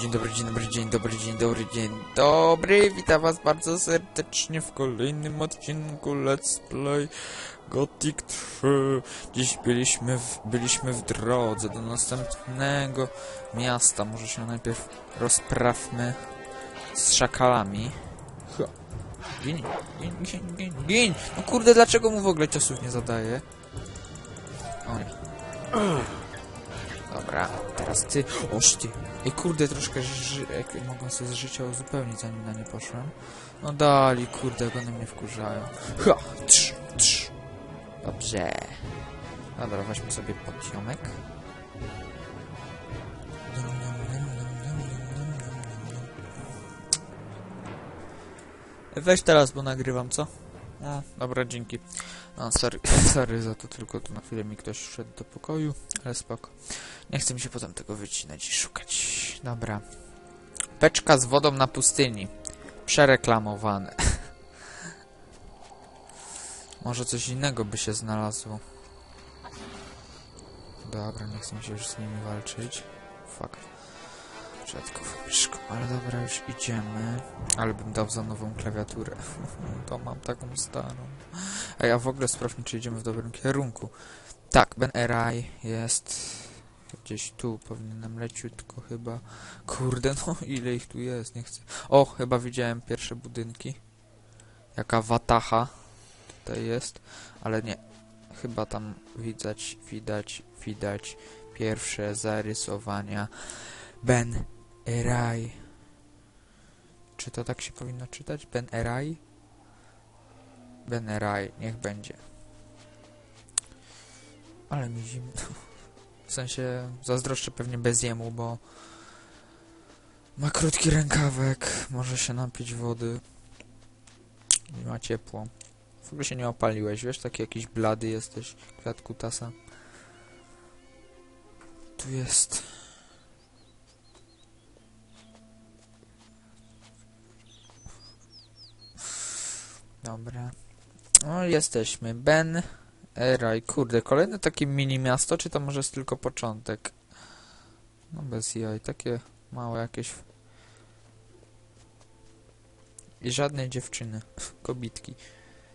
Dzień dobry, dzień dobry, dzień dobry, dzień dobry, dzień dobry. Witam was bardzo serdecznie w kolejnym odcinku Let's Play Gothic 3. Dziś byliśmy w, byliśmy w drodze do następnego miasta. Może się najpierw rozprawmy z szakalami. Gin, gin, gin, gin, gin. No kurde, dlaczego mu w ogóle ciosów nie zadaje? Oj. Dobra, teraz ty. Oż ty. I kurde, troszkę mogłem sobie z życia uzupełnić, zanim na nie poszłem. No dali, kurde, one mnie wkurzają. Ha! Trz, trz. Dobrze. Dobra, weźmy sobie podiomek. Weź teraz, bo nagrywam, co? No, dobra, dzięki. No, sorry, sorry za to, tylko tu na chwilę mi ktoś wszedł do pokoju, ale spoko. Nie chce mi się potem tego wycinać i szukać. Dobra. Beczka z wodą na pustyni. Przereklamowane. Może coś innego by się znalazło. Dobra, nie chcę się już z nimi walczyć. Fuck. Rzadko wymieszką, ale dobra, już idziemy. Ale bym dał za nową klawiaturę. to mam taką starą. A ja w ogóle sprawdźmy, czy idziemy w dobrym kierunku. Tak, Ben Erai jest gdzieś tu, powinienem leciutko chyba. Kurde, no ile ich tu jest, nie chcę. O, chyba widziałem pierwsze budynki. Jaka watacha tutaj jest, ale nie. Chyba tam widać, widać, widać pierwsze zarysowania Ben Erai. Czy to tak się powinno czytać? Ben Erai? Ben Erai, niech będzie. Ale mi zimno. W sensie zazdroszczę pewnie bez jemu, bo ma krótki rękawek, może się napić wody. Nie ma ciepło. W ogóle się nie opaliłeś, wiesz? Taki jakiś blady jesteś, kwiat kutasa. Tu jest... Dobra. No, jesteśmy. Ben Eraj. Kurde, kolejne takie mini miasto, czy to może jest tylko początek? No bez jaj, takie małe jakieś... I żadnej dziewczyny. Kobitki.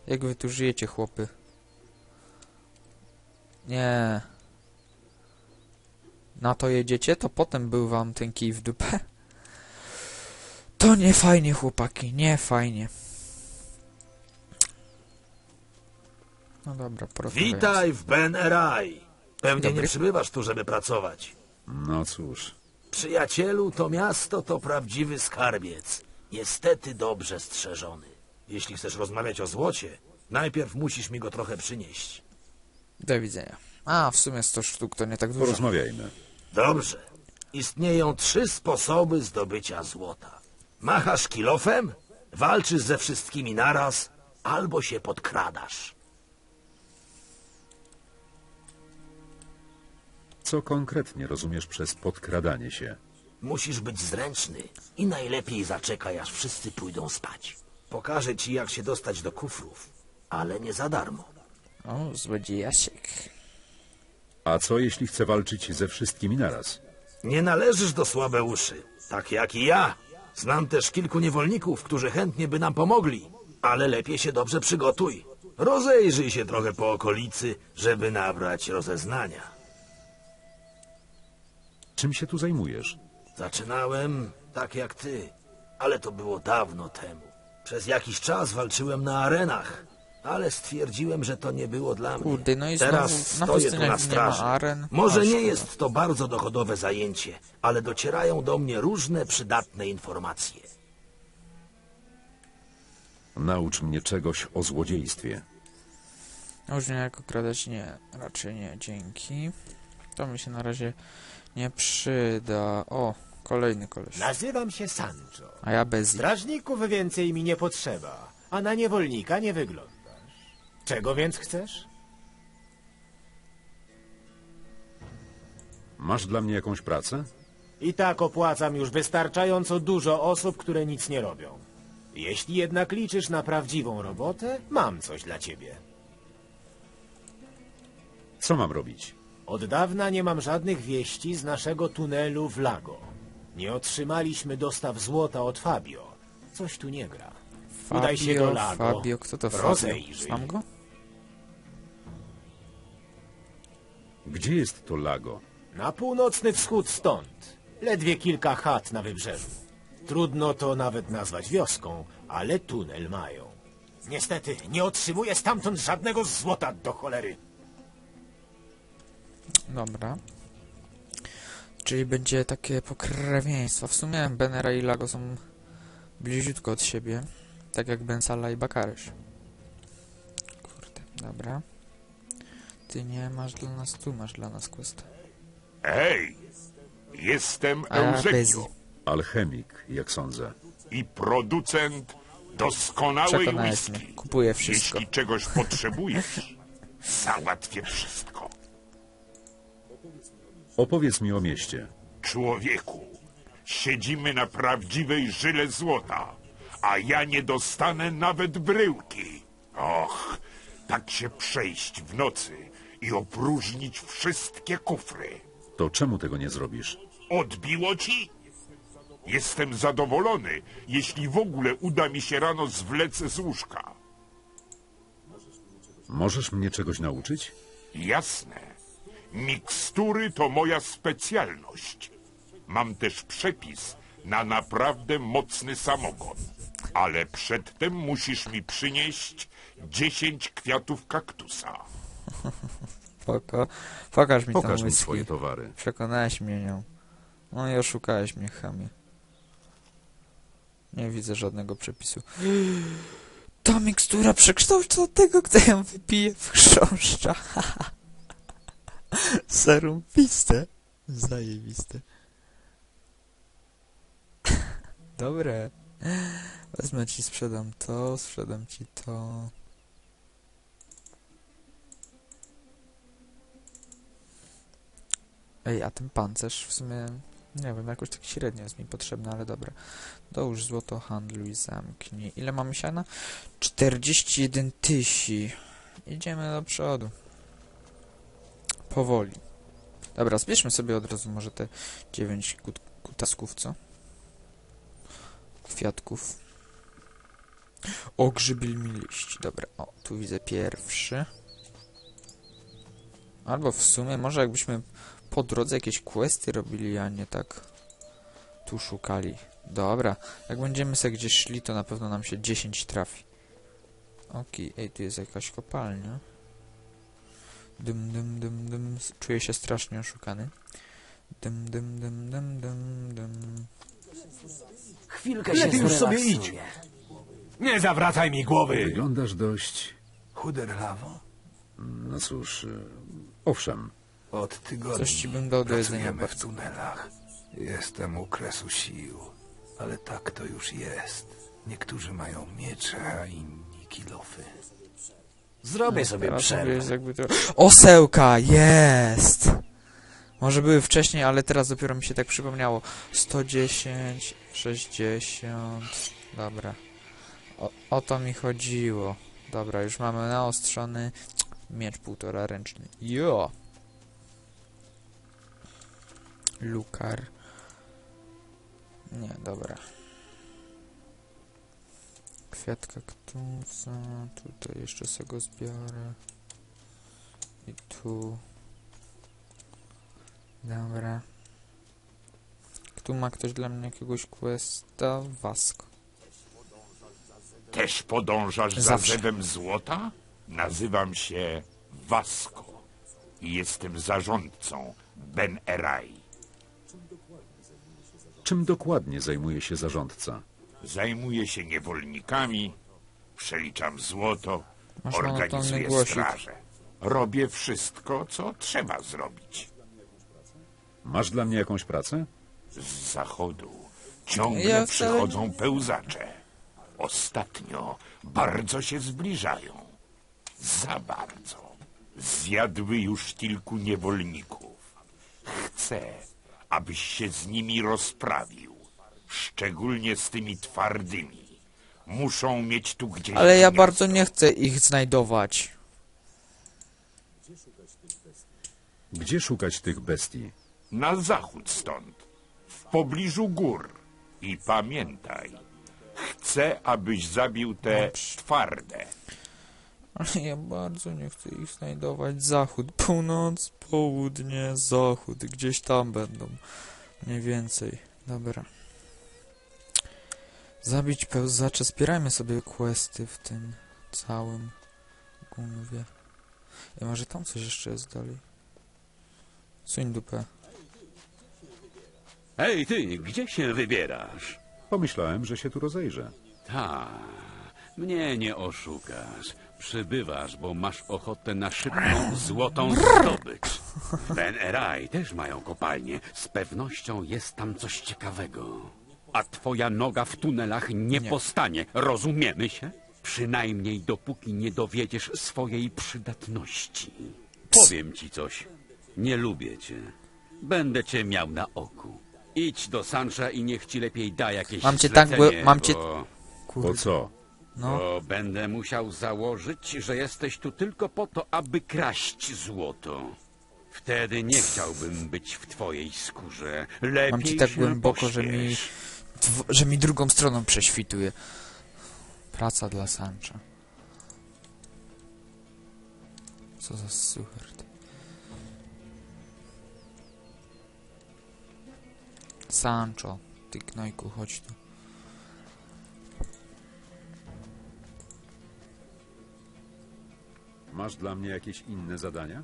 Jak wy tu żyjecie, chłopy? Nie. Na to jedziecie, to potem był wam ten kij w dupę. To nie fajnie, chłopaki, nie fajnie. No dobra, porozmawiamy. Witaj w Ben Erai. Pewnie Dobry. nie przybywasz tu, żeby pracować. No cóż, Przyjacielu, to miasto to prawdziwy skarbiec. Niestety dobrze strzeżony. Jeśli chcesz rozmawiać o złocie, najpierw musisz mi go trochę przynieść. Do widzenia. A, w sumie 100 sztuk to nie tak dużo. porozmawiajmy. Dobrze. Istnieją trzy sposoby zdobycia złota. Machasz kilofem, walczysz ze wszystkimi naraz, albo się podkradasz. Co konkretnie rozumiesz przez podkradanie się? Musisz być zręczny i najlepiej zaczekaj, aż wszyscy pójdą spać. Pokażę ci, jak się dostać do kufrów, ale nie za darmo. O, złodziejasiek. A co jeśli chcę walczyć ze wszystkimi naraz? Nie należysz do słabe uszy, tak jak i ja. Znam też kilku niewolników, którzy chętnie by nam pomogli, ale lepiej się dobrze przygotuj. Rozejrzyj się trochę po okolicy, żeby nabrać rozeznania. Czym się tu zajmujesz? Zaczynałem tak jak ty, ale to było dawno temu. Przez jakiś czas walczyłem na arenach, ale stwierdziłem, że to nie było dla mnie. Kurde, no i Teraz znowu na stoję tu pustyniach na nie straży. ma aren. Może A, nie szkoda. jest to bardzo dochodowe zajęcie, ale docierają do mnie różne przydatne informacje. Naucz mnie czegoś o złodziejstwie. Już nie jako kradać nie, raczej nie, dzięki. To mi się na razie nie przyda. O, kolejny koleś. Nazywam się Sancho. A ja bez Strażników więcej mi nie potrzeba, a na niewolnika nie wyglądasz. Czego więc chcesz? Masz dla mnie jakąś pracę? I tak opłacam już wystarczająco dużo osób, które nic nie robią. Jeśli jednak liczysz na prawdziwą robotę, mam coś dla ciebie. Co mam robić? Od dawna nie mam żadnych wieści z naszego tunelu w Lago. Nie otrzymaliśmy dostaw złota od Fabio. Coś tu nie gra. Udaj się do Fabio, Lago. Fabio, kto to Fabio? Rozejrzyj. Znam go? Gdzie jest to lago? Na północny wschód stąd. Ledwie kilka chat na wybrzeżu. Trudno to nawet nazwać wioską, ale tunel mają. Niestety, nie otrzymuję stamtąd żadnego złota do cholery. Dobra. Czyli będzie takie pokrewieństwo. W sumie Benera i Lago są bliziutko od siebie. Tak jak Bensala i Bakarysz. Kurde, dobra. Ty nie masz dla nas, tu masz dla nas quest. Hej! Jestem A. Eusebio Alchemik, jak sądzę. i producent doskonałej Przekonałeś mnie. whisky. Kupuję wszystko. Jeśli czegoś potrzebujesz, załatwię wszystko. Opowiedz mi o mieście. Człowieku, siedzimy na prawdziwej żyle złota, a ja nie dostanę nawet bryłki. Och, tak się przejść w nocy i opróżnić wszystkie kufry. To czemu tego nie zrobisz? Odbiło ci? Jestem zadowolony, jeśli w ogóle uda mi się rano zwlec z łóżka. Możesz mnie czegoś nauczyć? Jasne. Mikstury to moja specjalność. Mam też przepis na naprawdę mocny samogon. Ale przedtem musisz mi przynieść 10 kwiatów kaktusa. Poko. Pokaż mi Pokaż tą mi whisky. swoje towary. Przekonałeś mnie nią. No i oszukałeś mnie, chamie. Nie widzę żadnego przepisu. Ta mikstura przekształca tego, kto ją wypije w chrząszcza. Zarąbiste. Zajebiste. Dobre. Wezmę ci, sprzedam to, sprzedam ci to. Ej, a ten pancerz w sumie, nie wiem, jakoś tak średnio jest mi potrzebny, ale dobra. Dołóż złoto, handluj, zamknij. Ile mamy siana? 41 tysi. Idziemy do przodu. Powoli. Dobra, zbierzmy sobie od razu może te 9 kut kutasków, co? Kwiatków. O, grzybil mi liść. Dobra, o, tu widzę pierwszy. Albo w sumie, może jakbyśmy po drodze jakieś questy robili, a nie tak tu szukali. Dobra, jak będziemy sobie gdzieś szli, to na pewno nam się 10 trafi. Okej, ej, tu jest jakaś kopalnia. Dym, dym, dym, dym. Czuję się strasznie oszukany. Dym, dym, dym, dym, dym, dym. Chwilkę Lepiej się już sobie zrelaksuję. Nie zawracaj mi głowy! Wyglądasz dość... Chuderlawo. No cóż... y, Owszem, Od tygodni Coś ci bym dał do jedzenia. pracujemy w tunelach. Jestem u kresu sił, ale tak to już jest. Niektórzy mają miecze, a inni kilofy. Zrobię sobie Teraz przerwę. jakby to... Osełka! Jest! Może były wcześniej, ale teraz dopiero mi się tak przypomniało. 110, 60... Dobra. O, o to mi chodziło. Dobra, już mamy naostrzony miecz półtora ręczny. Jo! Lukar. Nie, dobra. Kwiat kaktusa. Tutaj jeszcze sobie go zbiorę. I tu. Dobra. Tu ma ktoś dla mnie jakiegoś questa? Wasko. Też podążasz za Zawsze. zewem złota? Nazywam się Vasco i jestem zarządcą Ben Erai. czym dokładnie zajmuje się zarządca? Zajmuję się niewolnikami, przeliczam złoto, Masz monotonny organizuję głosik. straże. Robię wszystko, co trzeba zrobić. Masz dla mnie jakąś pracę? Z zachodu ciągle Ja wcale- przychodzą pełzacze. Ostatnio bardzo się zbliżają. Za bardzo. Zjadły już kilku niewolników. Chcę, abyś się z nimi rozprawił. Szczególnie z tymi twardymi. Muszą mieć tu gdzieś... Ale ja bardzo nie chcę ich znajdować. Gdzie szukać tych bestii? Na zachód stąd. W pobliżu gór. I pamiętaj, chcę, abyś zabił te twarde. Ale ja bardzo nie chcę ich znajdować. Zachód, północ, południe, zachód. Gdzieś tam będą. Mniej więcej. Dobra. Zabić pełzacza. Zbierajmy sobie questy w tym całym gunwie. I może tam coś jeszcze jest dalej. Suń dupę. Hej, ty, gdzie się wybierasz? Pomyślałem, że się tu rozejrzę. Ta, mnie nie oszukasz. Przybywasz, bo masz ochotę na szybką, złotą zdobycz. Ben Eraj też mają kopalnię. Z pewnością jest tam coś ciekawego. A twoja noga w tunelach nie, Nie. postanie. Rozumiemy się? Przynajmniej dopóki nie dowiedziesz swojej przydatności. Powiem ci coś. Nie lubię cię. Będę cię miał na oku. Idź do Sancha i niech ci lepiej da jakieś Mam cię tak, bo- mam cię- bo... Po Kurde. co? No. Bo będę musiał założyć, że jesteś tu tylko po to, aby kraść złoto. Wtedy nie chciałbym być w twojej skórze. Lepiej Mam ci tak głęboko, że mi, pośpiesz. Że mi drugą stroną prześwituje. Praca dla Sancha. Co za sucher. ty. Sancho, ty gnojku, chodź tu. Masz dla mnie jakieś inne zadania?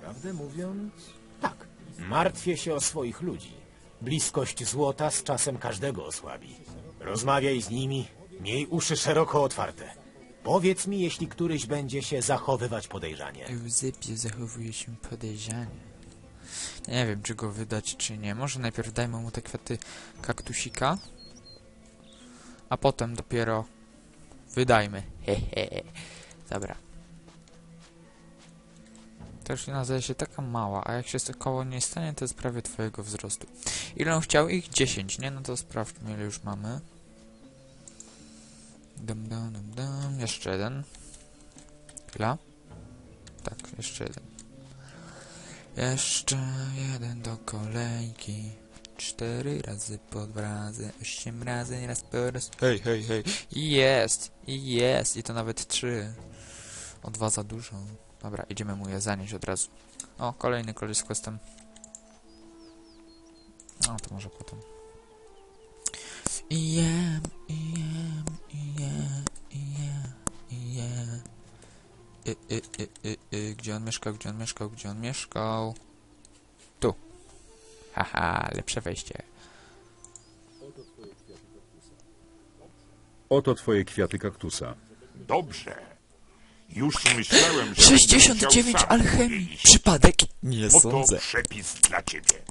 Prawdę mówiąc, tak. Martwię się o swoich ludzi. Bliskość złota z czasem każdego osłabi. Rozmawiaj z nimi, miej uszy szeroko otwarte. Powiedz mi, jeśli któryś będzie się zachowywać podejrzanie. Eusebio zachowuje się podejrzanie. Nie wiem, czy go wydać, czy nie. Może najpierw dajmy mu te kwiaty kaktusika, a potem dopiero wydajmy. Hehe. Dobra. Już nazywa się taka mała, a jak się koło nie stanie, to jest prawie twojego wzrostu. Ile on chciał ich? 10, nie? No to sprawdźmy, ile już mamy. Dum, dum, dum, dum. Jeszcze jeden. Chwila. Tak, jeszcze jeden. Jeszcze jeden do kolejki. Cztery razy po dwa razy, osiem razy, raz po raz. Hej, hej, hej. I jest, i jest, i to nawet trzy. O dwa za dużo. Dobra, idziemy mu je zanieść od razu. O, kolejny koleś z questem. No, to może potem. I jem, i jem, i jem, i jem, i jem. Y, y, y, y, y. Gdzie on mieszkał, gdzie on mieszkał, gdzie on mieszkał? Tu. Haha, lepsze wejście. Oto twoje kwiaty kaktusa. Dobrze. Już myślałem, że będę 69 musiał sam alchemii. iść. Przypadek? Nie Oto sądzę. przepis dla ciebie.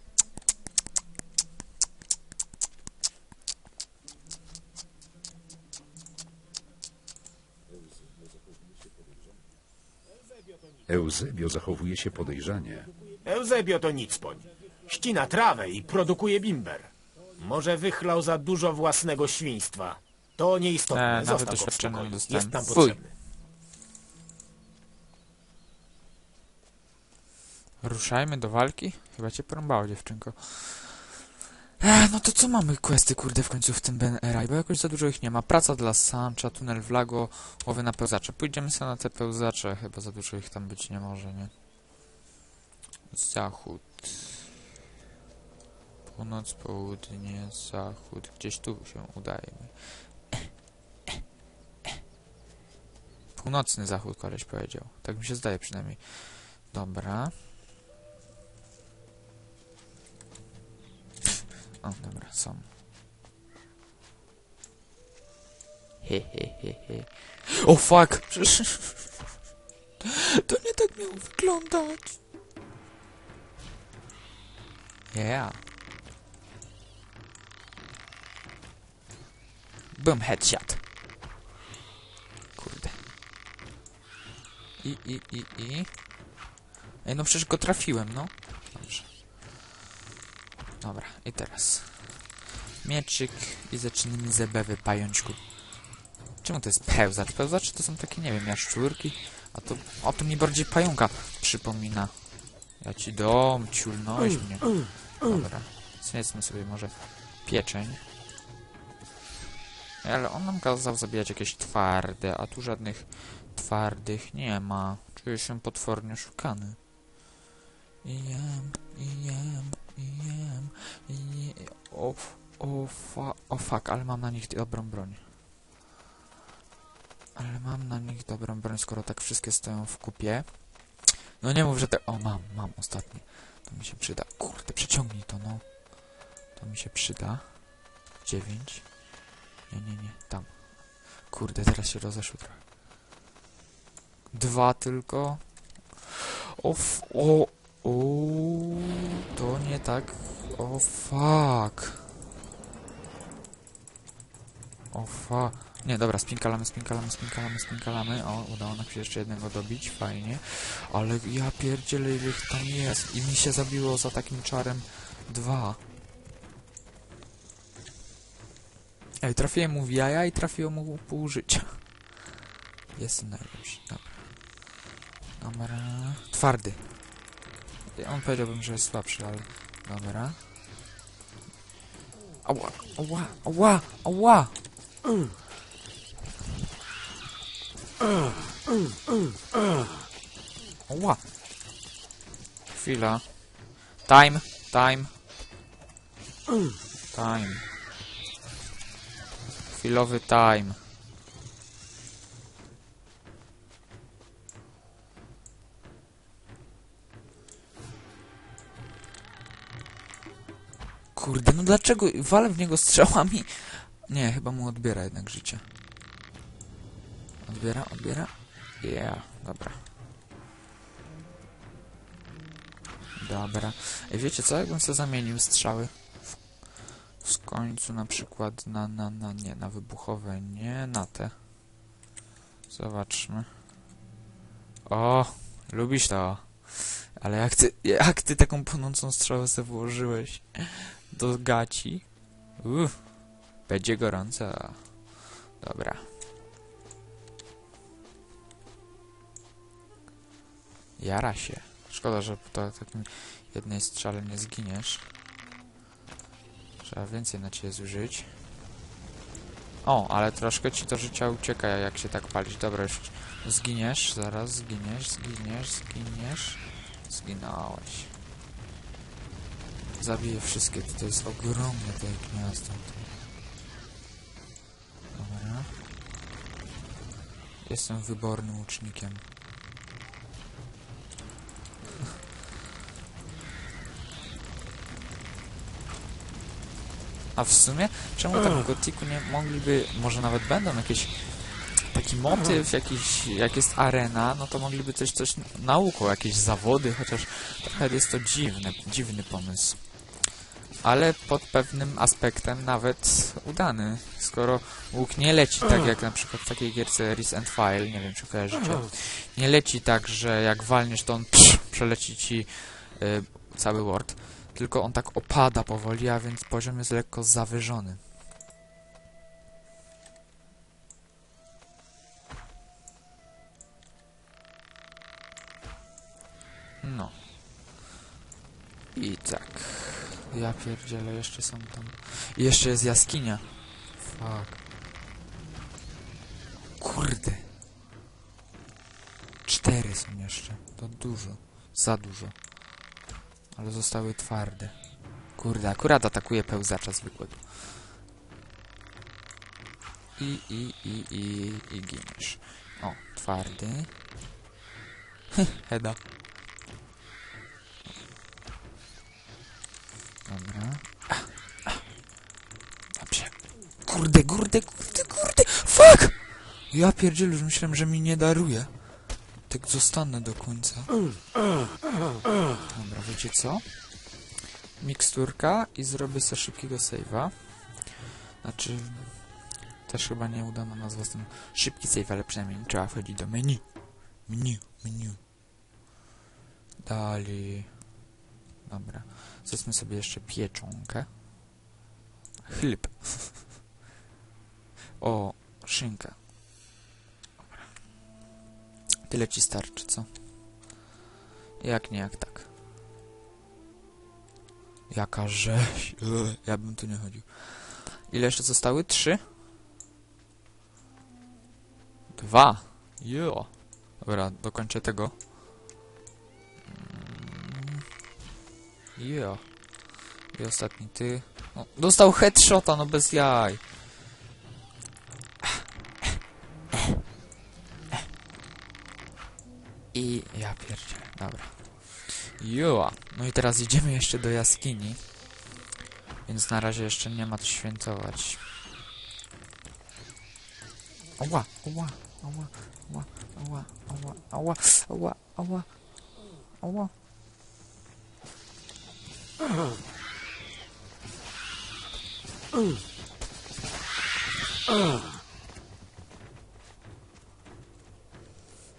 Eusebio zachowuje się podejrzanie. Eusebio to nic poń. Ścina trawę i produkuje bimber. Może wychlał za dużo własnego świństwa. To nieistotne. E, nawet Zostaw go w doświadczenia spokoju. dostałem. Jest nam Fuj. potrzebny. Ruszajmy do walki? Chyba cię porąbało, dziewczynko. No to co mamy questy, kurde, w końcu w tym Eraj, bo jakoś za dużo ich nie ma. Praca dla Sancha, tunel w Lago, łowy na pełzacze. Pójdziemy sobie na te pełzacze, chyba za dużo ich tam być nie może, nie? Zachód. Północ, południe, zachód. Gdzieś tu się udaje. Północny zachód, koleś powiedział. Tak mi się zdaje przynajmniej. Dobra. O, dobra, są. He, he, he, he. O, fuck! To nie tak miało wyglądać. Yeah. Boom, headshot. Kurde. I, i, i, i. Ej, no przecież go trafiłem, no. Dobra, i teraz. Mieczyk i zaczynamy zabawę pajączku. Czemu to jest pełzacz? Pełzacz to są takie, nie wiem, jaszczurki. A to, o, to mi bardziej pająka przypomina. Ja ci dom, ciulnąłeś mnie. Dobra. Zjedzmy sobie może pieczeń. Ale on nam kazał zabijać jakieś twarde, a tu żadnych twardych nie ma. Czuję się potwornie szukany. I jem, i jem, jem, je... O, o, fa, o fuck, ale mam na nich dobrą broń. Ale mam na nich dobrą broń, skoro tak wszystkie stoją w kupie. No nie mów, że te... O, mam, mam ostatnie. To mi się przyda. Kurde, przeciągnij to, no. To mi się przyda. Dziewięć. Nie, nie, nie, tam. Kurde, teraz się rozeszły trochę. Dwa tylko. O, o, o, to nie tak. O, fuck. O, fuck. Nie, dobra, spinkalamy, spinkalamy, spinkalamy, spinkalamy. O, udało nam się jeszcze jednego dobić, fajnie. Ale ja pierdzielę, ile ich tam jest. I mi się zabiło za takim czarem dwa. Ej, trafiłem mu w jaja i trafiło mu pół życia. Jestem najlepszy, dobra. Dobra. Twardy. On powiedziałbym, że jest słabszy, ale... Dobra. Ała, ała, ała, ała! Ała! Chwila. Time, time. Time. Chwilowy time. Kurde, no dlaczego walę w niego strzałami? Nie, chyba mu odbiera jednak życie. Odbiera, odbiera? Yeah, dobra. Dobra. Ej, wiecie co? Jakbym sobie zamienił strzały w, w końcu na przykład na, na, na, nie, na wybuchowe, nie na te. Zobaczmy. O, lubisz to. Ale jak ty, jak ty taką płonącą strzałę sobie włożyłeś do gaci? Uff, będzie gorąca. Dobra. Jara się. Szkoda, że po takim jednej strzale nie zginiesz. Trzeba więcej na ciebie zużyć. O, ale troszkę ci to życia ucieka, jak się tak palić. Dobra, już zginiesz, zaraz zginiesz, zginiesz, zginiesz. Zginąłeś. Zabiję wszystkie, to jest ogromne to gniazdo. Dobra. Jestem wybornym łucznikiem. A w sumie, czemu tak w Gotiku nie mogliby, może nawet będą jakieś taki motyw, jakiś, jak jest arena, no to mogliby coś, coś nauką, jakieś zawody, chociaż trochę jest to dziwne, dziwny pomysł. Ale pod pewnym aspektem nawet udany, skoro łuk nie leci tak jak na przykład w takiej gierce Ris and File, nie wiem czy kojarzycie, nie leci tak, że jak walniesz to on psz, przeleci ci y, cały ward, tylko on tak opada powoli, a więc poziom jest lekko zawyżony. No. I tak. Ja pierdzielę, jeszcze są tam... I jeszcze jest jaskinia. Fuck. Kurde. Cztery są jeszcze. To dużo. Za dużo. Ale zostały twarde. Kurde, akurat atakuje pełzacza zwykłego. I, i, i, i, i giniesz. O, twardy. Heda. Dobra. A, a. Dobrze. Kurde, kurde, kurde, kurde! Fuck! Ja pierdzielę, już myślałem, że mi nie daruje. Tak zostanę do końca. Dobra, wiecie co? Miksturka i zrobię sobie szybkiego save'a. Znaczy... Też chyba nie udana nazwa z tym szybki save, ale przynajmniej nie trzeba wchodzić do menu. Menu, menu. Dalej. Dobra. Zjedzmy sobie jeszcze pieczonkę. Chleb. o, szynkę. Dobra. Tyle ci starczy, co? Jak nie, jak tak. Jaka rzeź. Ja bym tu nie chodził. Ile jeszcze zostały? Trzy? Dwa. Jo. Dobra, dokończę tego. Mm. Jo. I ostatni ty. No, dostał headshota, no bez jaj. I ja pierdzielę, dobra. Joa. No i teraz idziemy jeszcze do jaskini. Więc na razie jeszcze nie ma co świętować. Ała, ała, ała, ała, ała, ała, ała, ała, ała, ała.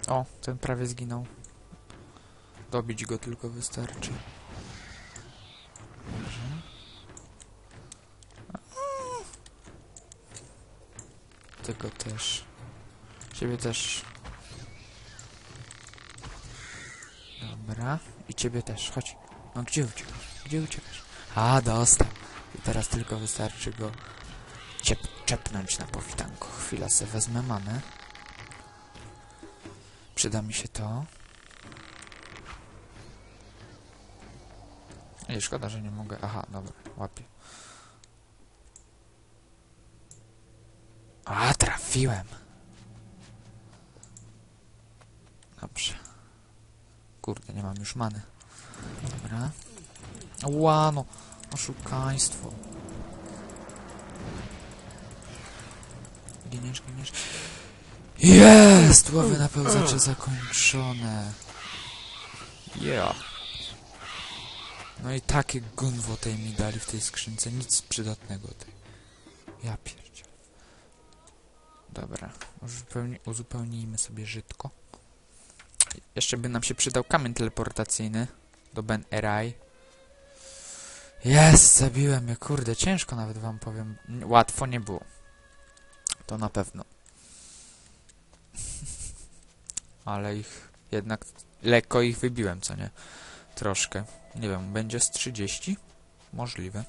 O, ten prawie zginął. Dobić go tylko wystarczy. Tego też. Ciebie też. Dobra. I ciebie też. Chodź. No gdzie uciekasz? Gdzie uciekasz? A, dostał. I teraz tylko wystarczy go ciep czepnąć na powitanku. Chwila se wezmę manę. Przyda mi się to. Ej, szkoda, że nie mogę. Aha, dobra, łapię. A, trafiłem. Dobrze. Kurde, nie mam już many. Dobra. Ła, no. Oszukaństwo. Giniesz, giniesz. Jest! Łowy na pełzacze zakończone. Yeah. No i takie gunwo tej mi dali w tej skrzynce. Nic przydatnego tej. Ja pierdziel. Dobra. Uzupełni uzupełnijmy sobie żytko. Jeszcze by nam się przydał kamień teleportacyjny do Ben Erai. Jest! Zabiłem je. Kurde, ciężko nawet wam powiem. Łatwo nie było. To na pewno. Ale ich jednak lekko ich wybiłem, co nie? Troszkę. Nie wiem, będzie z 30? Możliwe.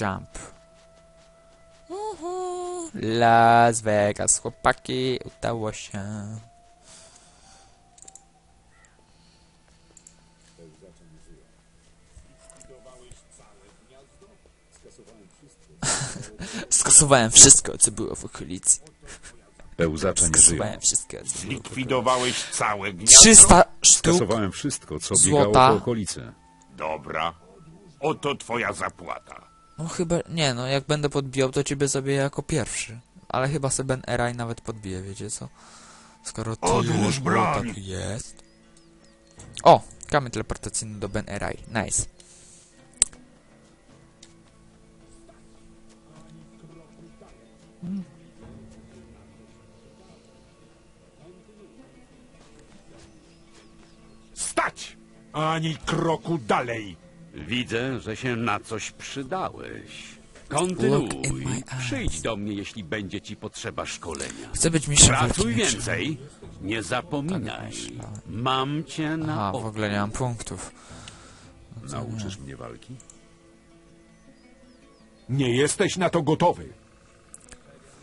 Jump. Uhu. Las Vegas, chłopaki, udało się. Skasowałem wszystko, co było w okolicy. Pełzacze nie żyją. Zlikwidowałeś całe gniazdo? 300 sztuk Skasowałem wszystko, co biegało Złota. po okolicy. Dobra. Oto twoja zapłata. No chyba, nie no, jak będę podbijał, to ciebie zabiję jako pierwszy. Ale chyba se Ben Eraj nawet podbije, wiecie co? Skoro tyle Odłóż złota broń! tu jest. O! Kamień teleportacyjny do Ben Eraj. Nice. Ani kroku dalej. Widzę, że się na coś przydałeś. Kontynuuj. Przyjdź do mnie, jeśli będzie ci potrzeba szkolenia. Chcę być mistrzem Pracuj mieczem. więcej. Nie zapominaj. myślałem. Mam cię na Aha, w oku. ogóle nie mam punktów. Nauczysz mnie walki? Nie jesteś na to gotowy.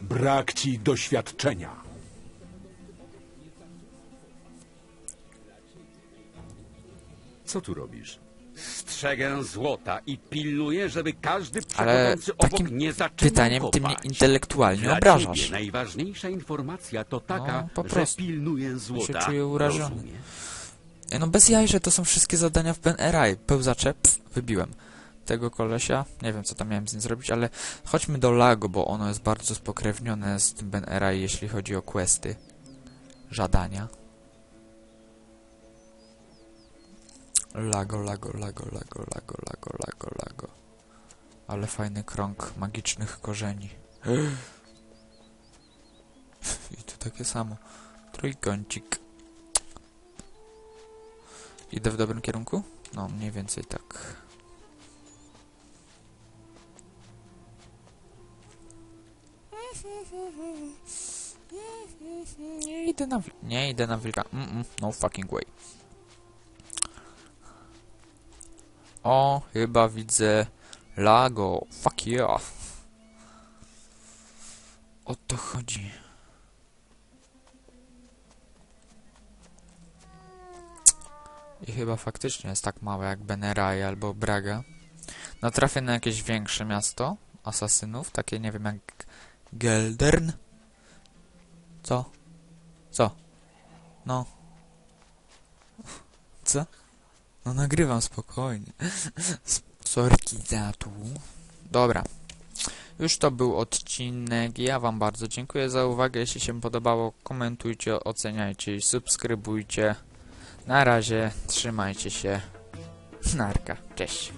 Brak ci doświadczenia. Co tu robisz? Strzegę złota i pilnuję, żeby każdy Ale przechodzący obok takim nie zaczynał pytaniem ty mnie intelektualnie Dla obrażasz. ciebie najważniejsza informacja to taka, No, po że prostu. pilnuję złota. czuję urażony. Rozumiesz? No bez jaj, że to są wszystkie zadania w Ben Eraj. Pełzacze, pff, wybiłem. Tego kolesia, nie wiem co tam miałem z nim zrobić, ale chodźmy do Lago, bo ono jest bardzo spokrewnione z tym Ben Eraj, jeśli chodzi o questy. Żadania. Lago, lago, lago, lago, lago, lago, lago, lago. Ale fajny krąg magicznych korzeni. I tu takie samo. Trójkącik. Idę w dobrym kierunku? No, mniej więcej tak. Nie idę na, nie idę na wilka. Mm -mm, no fucking way. O, chyba widzę Lago. Fuck yeah. O to chodzi. I chyba faktycznie jest tak małe jak Benerai albo Braga. Natrafię na jakieś większe miasto asasynów, takie nie wiem jak Geldern. Co? Co? No. Co? No nagrywam spokojnie. Sorki za tu. Dobra. Już to był odcinek. Ja wam bardzo dziękuję za uwagę. Jeśli się podobało, komentujcie, oceniajcie i subskrybujcie. Na razie, trzymajcie się. Narka, cześć.